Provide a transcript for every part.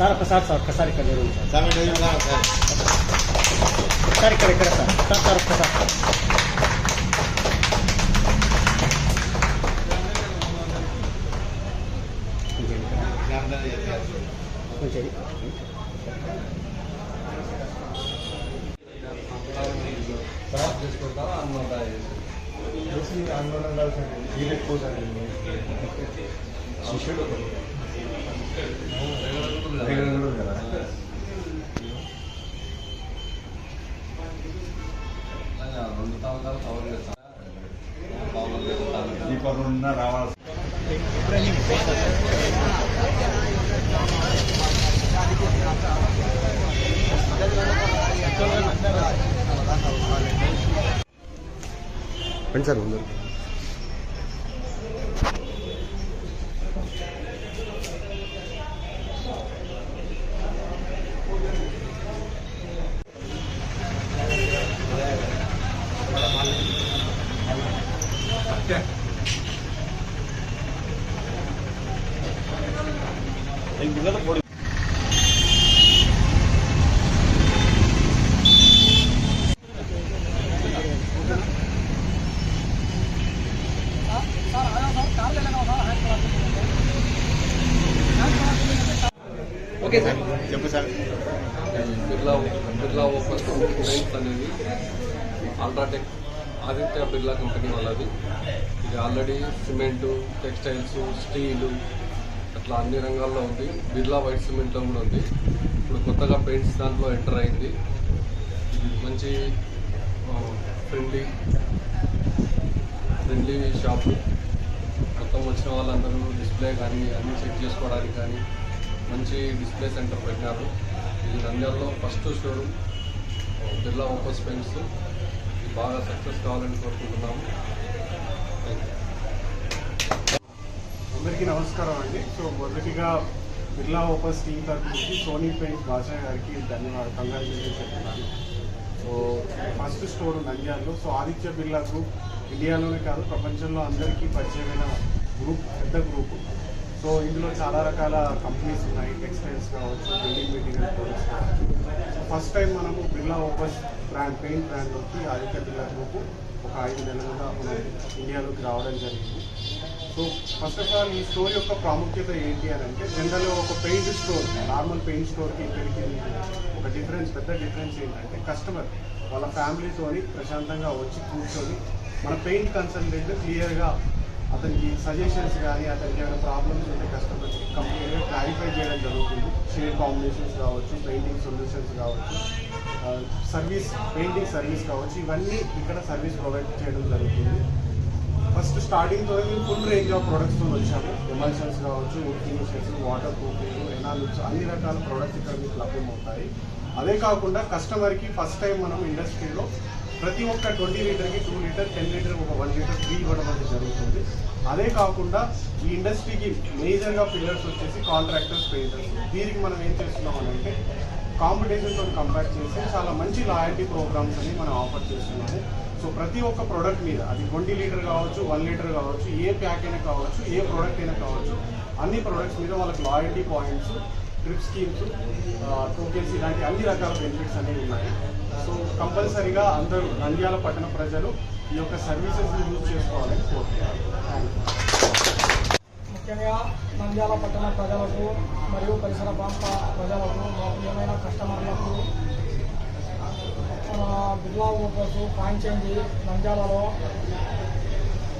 Sir ఒకసారి sir ఒక్కసారి ఇక్కడ చూడండి సార్. సార్ మీరు ఉన్నారు సార్. సార్ ఇక్కడ ఇక్కడ సార్ సార్ సార్ ఒక్కసారి సార్. కొంచెం పనులున్నా రావాలి రండి సార్ ముందు ఓకే సార్. చెప్పు sir. Birla Birla Opus paints అనేది అల్ట్రాటెక్ ఆదిత్య బిర్లా కంపెనీ వాళ్ళది. ఇది ఆల్రెడీ సిమెంటు టెక్స్టైల్స్ స్టీలు అట్లా అన్ని రంగాల్లో ఉంది. బిర్లా వైట్ సిమెంట్లో కూడా ఉంది. ఇప్పుడు కొత్తగా పెయింట్స్ దాంట్లో ఎంటర్ అయింది. మంచి ఫ్రెండ్లీ ఫ్రెండ్లీ షాపు మొత్తం వచ్చిన వాళ్ళందరూ డిస్ప్లే కానీ అన్నీ చెక్ చేసుకోవడానికి కానీ మంచి డిస్ప్లే సెంటర్ పెట్టినారు. ఇది నంద్యాలలో ఫస్ట్ షోరూమ్ బిర్లా ఓపెన్ స్పెన్స్ బాగా సక్సెస్ కావాలని కోరుకుంటున్నాము. థ్యాంక్ యూ అందరికీ నమస్కారం అండి. సో మొదటిగా బిర్లా ఓపెన్ స్టీమ్ తరఫు నుంచి సోనీ పెయింట్ బాషా గారికి ధన్యవాదాలు కంగ్రాచులేషన్ చెప్తున్నాను. సో ఫస్ట్ స్టోర్ నంద్యాలలో సో ఆదిత్య బిర్లా గ్రూప్ ఇండియాలోనే కాదు ప్రపంచంలో అందరికీ పరిచయమైన గ్రూప్ పెద్ద గ్రూప్ సో ఇందులో చాలా రకాల కంపెనీస్ ఉన్నాయి టెక్స్టైల్స్ కావచ్చు బిల్డింగ్ మెటీరియల్ ప్రొడక్ట్స్ కావచ్చు. సో ఫస్ట్ టైం మనము బిర్లా ఓపెన్ బ్రాండ్ పెయింట్ బ్రాండ్లోకి ఆదిత్య బిర్లా గ్రూప్ ఒక ఐదు నెలలుగా మనం ఇండియాలోకి రావడం జరిగింది. సో ఫస్ట్ ఆఫ్ ఆల్ ఈ స్టోర్ యొక్క ప్రాముఖ్యత ఏంటి అని అంటే జనరల్గా ఒక పెయింట్ స్టోర్ నార్మల్ పెయింట్ స్టోర్కి ఇక్కడికి ఒక డిఫరెన్స్ పెద్ద డిఫరెన్స్ ఏంటంటే కస్టమర్ వాళ్ళ ఫ్యామిలీతోని ప్రశాంతంగా వచ్చి కూర్చొని మన పెయింట్ కన్సల్టెంట్ క్లియర్గా అతనికి సజెషన్స్ కానీ అతనికి ఏమైనా ప్రాబ్లమ్స్ ఉంటే కస్టమర్కి కంప్లీట్గా క్లారిఫై చేయడం జరుగుతుంది. షేడ్ కాంబినేషన్స్ కావచ్చు పెయింటింగ్ సొల్యూషన్స్ కావచ్చు సర్వీస్ పెయింటింగ్ సర్వీస్ కావచ్చు ఇవన్నీ ఇక్కడ సర్వీస్ ప్రొవైడ్ చేయడం జరుగుతుంది. ఫస్ట్ స్టార్టింగ్తో ఫుల్ రేంజ్ ఆఫ్ ప్రొడక్ట్స్తో వచ్చాము. ఎమల్షన్స్ కావచ్చు ఫినిషెస్ వాటర్ ప్రూఫింగ్ ఎనాలిక్స్ అన్ని రకాల ప్రొడక్ట్స్ ఇక్కడ మీకు లభ్యమవుతాయి. అదే కాకుండా కస్టమర్కి ఫస్ట్ టైం మనం ఇండస్ట్రీలో ప్రతి ఒక్క ట్వంటీ లీటర్కి టూ లీటర్ టెన్ లీటర్ ఒక వన్ లీటర్ ఫ్రీ ఇవ్వడం అనేది జరుగుతుంది. అదే కాకుండా ఈ ఇండస్ట్రీకి మేజర్గా పిల్లర్స్ వచ్చేసి కాంట్రాక్టర్స్ పెయింటర్స్ దీనికి మనం ఏం చేస్తున్నాం అని అంటే కాంపిటీషన్తో కంపేర్ చేసి చాలా మంచి లాయల్టీ ప్రోగ్రామ్స్ అని మనం ఆఫర్ చేస్తున్నాము. సో ప్రతి ఒక్క ప్రోడక్ట్ మీద అది ట్వంటీ లీటర్ కావచ్చు వన్ లీటర్ కావచ్చు ఏ ప్యాక్ అయినా కావచ్చు ఏ ప్రోడక్ట్ అయినా కావచ్చు అన్ని ప్రోడక్ట్స్ మీద వాళ్ళకి loyalty points trip schemes tokens ఇలాంటి అన్ని రకాల బెనిఫిట్స్ అనేవి ఉన్నాయి. సో కంపల్సరీగా అందరూ నంద్యాల పట్టణ ప్రజలు ఈ యొక్క సర్వీసెస్ యూజ్ చేసుకోవాలని కోరుతున్నారు ముఖ్యంగా నంద్యాల పట్టణ ప్రజలకు మరియు పరిసర ప్రాంత ప్రజలకు మా ప్రియమైన కస్టమర్లకు మన బిర్లా ఓపర్స్ కాంచేంది నంద్యాలలో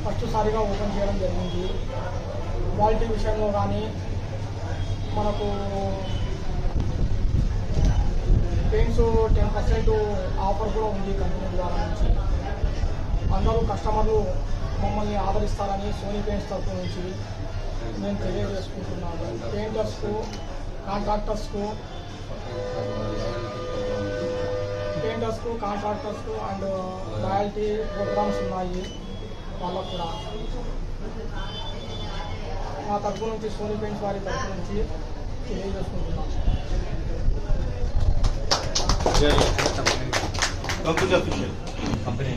ఫస్ట్ సారిగా ఓపెన్ చేయడం జరిగింది. క్వాలిటీ విషయంలో కానీ మనకు పెయింట్స్ టెన్ పర్సెంట్ ఆఫర్ కూడా ఉంది కంపెనీ ద్వారా నుంచి. అందరూ కస్టమర్లు మమ్మల్ని ఆదరిస్తారని సోనీ పెయింట్స్ తరఫు నుంచి నేను తెలియజేసుకుంటున్నాను పెయింటర్స్కు కాంట్రాక్టర్స్కు పెయింటర్స్కు కాంట్రాక్టర్స్కు అండ్ రాయల్టీ ప్రోగ్రామ్స్ ఉన్నాయి. వాళ్ళకు కూడా. మా తరఫు నుంచి సోనీ పెయింట్స్ వారి తరఫు నుంచి తెలియజేసుకుంటున్నాను కంప్యూటర్ అఫీషియల్ కంపెనీ